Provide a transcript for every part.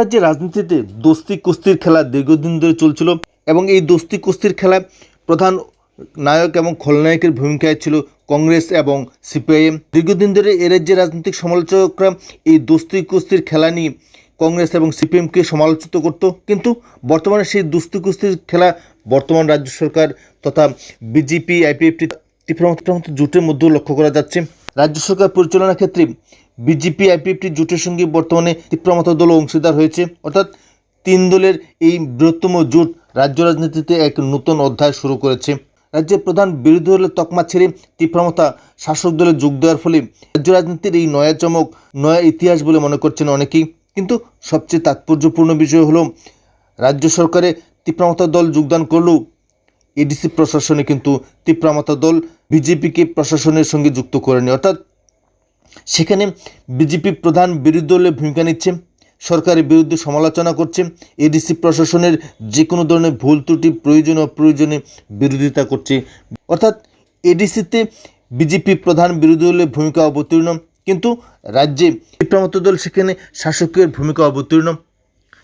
রাজ্যের রাজনীতিতে দোস্তি কুস্তির খেলা দীর্ঘদিন ধরে চলছিল এবং এই দোস্তি কুস্তির খেলায় প্রধান নায়ক এবং খলনায়কের ভূমিকায় ছিল কংগ্রেস এবং সিপিআইএম দীর্ঘদিন ধরে এ রাজ্যের রাজনৈতিক সমালোচকরা এই দোস্তি কুস্তির খেলা নিয়ে কংগ্রেস এবং সিপিএমকে সমালোচিত করত। কিন্তু বর্তমানে সেই দোস্তি কুস্তির খেলা বর্তমান রাজ্য সরকার তথা বিজেপি, আইপিএফটি তীব্রমত জোটের মধ্যেও লক্ষ্য করা যাচ্ছে। রাজ্য সরকার পরিচালনার ক্ষেত্রে বিজেপি আইপিএফটি জোটের সঙ্গে বর্তমানে তীব্রমত দল অংশীদার হয়েছে। অর্থাৎ তিন দলের এই বৃহত্তম জোট রাজ্য রাজনীতিতে এক নতুন অধ্যায় শুরু করেছে। রাজ্যের প্রধান বিরোধী দলের তকমা ছেড়ে তীব্রমতা শাসক দলে যোগ দেওয়ার ফলে রাজ্য রাজনীতির এই নয়া চমক, নয়া ইতিহাস বলে মনে করছেন অনেকেই। কিন্তু সবচেয়ে তাৎপর্যপূর্ণ বিষয় হলো, রাজ্য সরকারে তীব্রমতা দল যোগদান করলেও এডিসি প্রশাসনে কিন্তু তীব্রমতা দল বিজেপিকে প্রশাসনের সঙ্গে যুক্ত করেনি। অর্থাৎ সেখানে বিজেপি প্রধান বিরোধী দলের ভূমিকা নিচ্ছে, সরকারের বিরুদ্ধে সমালোচনা করছে এডিসি প্রশাসনের যে কোনো ধরনের ভুল ত্রুটি, প্রয়োজন অপ্রয়োজনে বিরোধিতা করছে। অর্থাৎ এডিসিতে বিজেপি প্রধান বিরোধী দলের ভূমিকা অবতীর্ণ, কিন্তু রাজ্যে বিপ্লবত দল সেখানে শাসকের ভূমিকা অবতীর্ণ।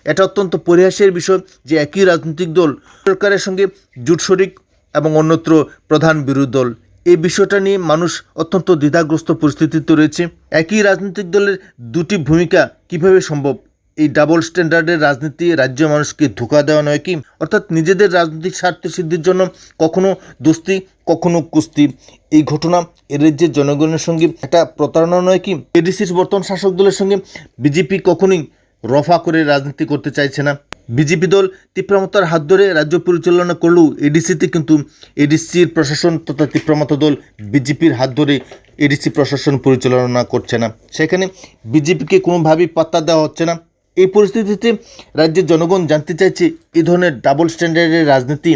এটা অত্যন্ত পরিহাসের বিষয় যে একই রাজনৈতিক দল সরকারের সঙ্গে জোট শরিক এবং অন্যত্র প্রধান বিরোধী দল। এই বিষয়টা নিয়ে মানুষ অত্যন্ত দ্বিধাগ্রস্ত পরিস্থিতিতে রয়েছে। একই রাজনৈতিক দলের দুটি ভূমিকা কীভাবে সম্ভব? এই ডাবল স্ট্যান্ডার্ডের রাজনীতি রাজ্য মানুষকে ধোকা দেওয়া নয় কি? অর্থাৎ নিজেদের রাজনৈতিক স্বার্থ সিদ্ধির জন্য কখনো দোস্তি, কখনো কুস্তি। এই ঘটনা এ রাজ্যের জনগণের সঙ্গে একটা প্রতারণা নয় কি? এডিসির বর্তমান শাসক দলের সঙ্গে বিজেপি কখনোই রফা করে রাজনীতি করতে চাইছে না। বিজেপি দল তীব্রমতার হাত ধরে রাজ্য পরিচালনা করলেও এডিসিতে কিন্তু এডিসির প্রশাসন তথা তীব্রমতা দল বিজেপির হাত ধরে এডিসি প্রশাসন পরিচালনা করছে না। সেখানে বিজেপিকে কোনোভাবেই পাত্তা দেওয়া হচ্ছে না। এই পরিস্থিতিতে রাজ্যের জনগণ জানতে চাইছে এই ধরনের ডাবল স্ট্যান্ডার্ডের রাজনীতি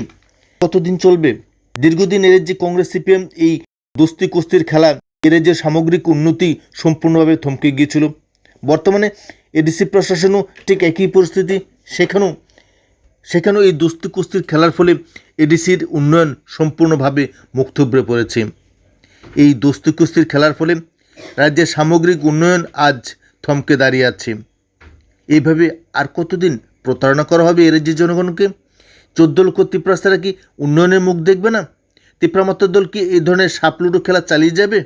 কতদিন চলবে? দীর্ঘদিন এর যে কংগ্রেস সিপিএম, এই দোস্তি কুস্তির খেলা, এর যে সামগ্রিক উন্নতি সম্পূর্ণভাবে থমকে গিয়েছিল। বর্তমানে এডিসি প্রশাসনও ঠিক একই পরিস্থিতি সেখানেও সেখানেও এই দোস্তি কুস্তির খেলার ফলে এডিসির উন্নয়ন সম্পূর্ণভাবে মুখ থুবড়ে পড়েছে। এই দোস্তি কুস্তির খেলার ফলে রাজ্যের সামগ্রিক উন্নয়ন আজ থমকে দাঁড়িয়ে আছে। এইভাবে আর কতদিন প্রতারণা করা হবে এর যে জনগণকে? চোদ্দ লক্ষ তিপ্রাস্তারা কি উন্নয়নের মুখ দেখবে না? তিপ্রামাত্র দল কি এই ধরনের সাপলুডো খেলা চালিয়ে যাবে?